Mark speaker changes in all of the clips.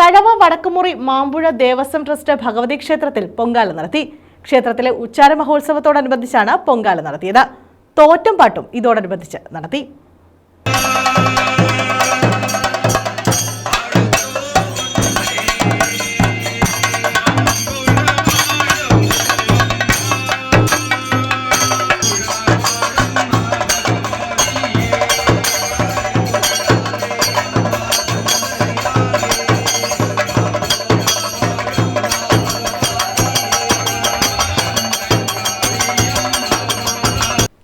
Speaker 1: Thazhava Vadakkumuri Mampuzha Devaswom trust Bhagavathi ക്ഷേത്രത്തിൽ പൊങ്കാല നടത്തി. ക്ഷേത്രത്തിലെ ഉച്ചാര മഹോത്സവത്തോടനുബന്ധിച്ചാണ് പൊങ്കാല നടത്തിയത്. തോറ്റം പാട്ടും ഇതോടനുബന്ധിച്ച് നടത്തി.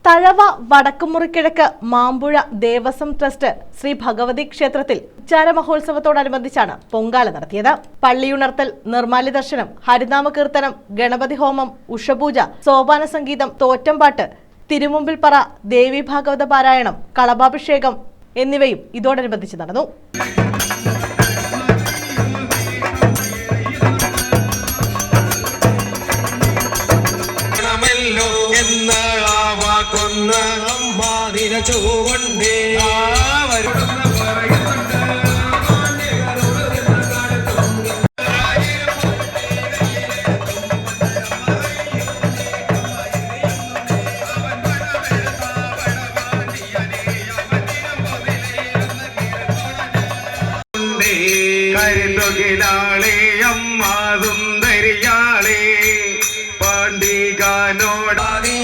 Speaker 1: തഴവ വടക്കുമുറിക്കിഴക്ക് മാമ്പുഴ ദേവസ്വം ട്രസ്റ്റ് ശ്രീ ഭഗവതി ക്ഷേത്രത്തിൽ ഉച്ചാര മഹോത്സവത്തോടനുബന്ധിച്ചാണ് പൊങ്കാല നടത്തിയത്. പള്ളിയുണർത്തൽ നിർമാല്യ ദർശനം ഹരിനാമ കീർത്തനം ഗണപതി ഹോമം ഉഷപൂജ സോപാന സംഗീതം തോറ്റംപാട്ട് തിരുമുമ്പിൽ പറ ദേവി ഭാഗവത പാരായണം കളഭാഭിഷേകം എന്നിവയും ഇതോടനുബന്ധിച്ച് നടന്നു.
Speaker 2: വാക്കൊന്ന് അമ്പാതിര ചൂകൊണ്ടേ ആ വരുന്ന പറയുന്നുണ്ട് കരുതുകിലാളെ അമ്മ സുന്ദരിയാളെ പാണ്ഡികാനോടാനേ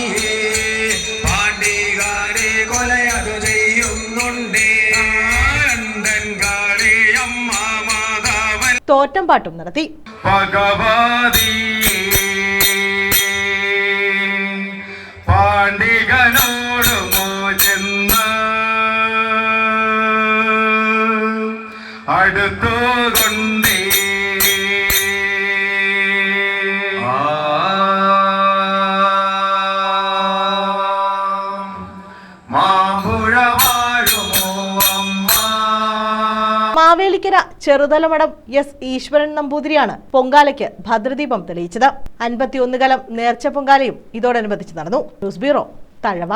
Speaker 1: തോറ്റംപാട്ടും നടത്തി.
Speaker 2: പാണ്ഡികനോട് കൊണ്ടേ
Speaker 1: മാവേലിക്കര ചെറുതലമടം എസ് ഈശ്വരൻ നമ്പൂതിരിയാണ് പൊങ്കാലയ്ക്ക് ഭദ്രദീപം തെളിയിച്ചത്. അൻപത്തിയൊന്ന് കലം നേർച്ച പൊങ്കാലയും ഇതോടനുബന്ധിച്ച് നടന്നു. News bureau Thazhava.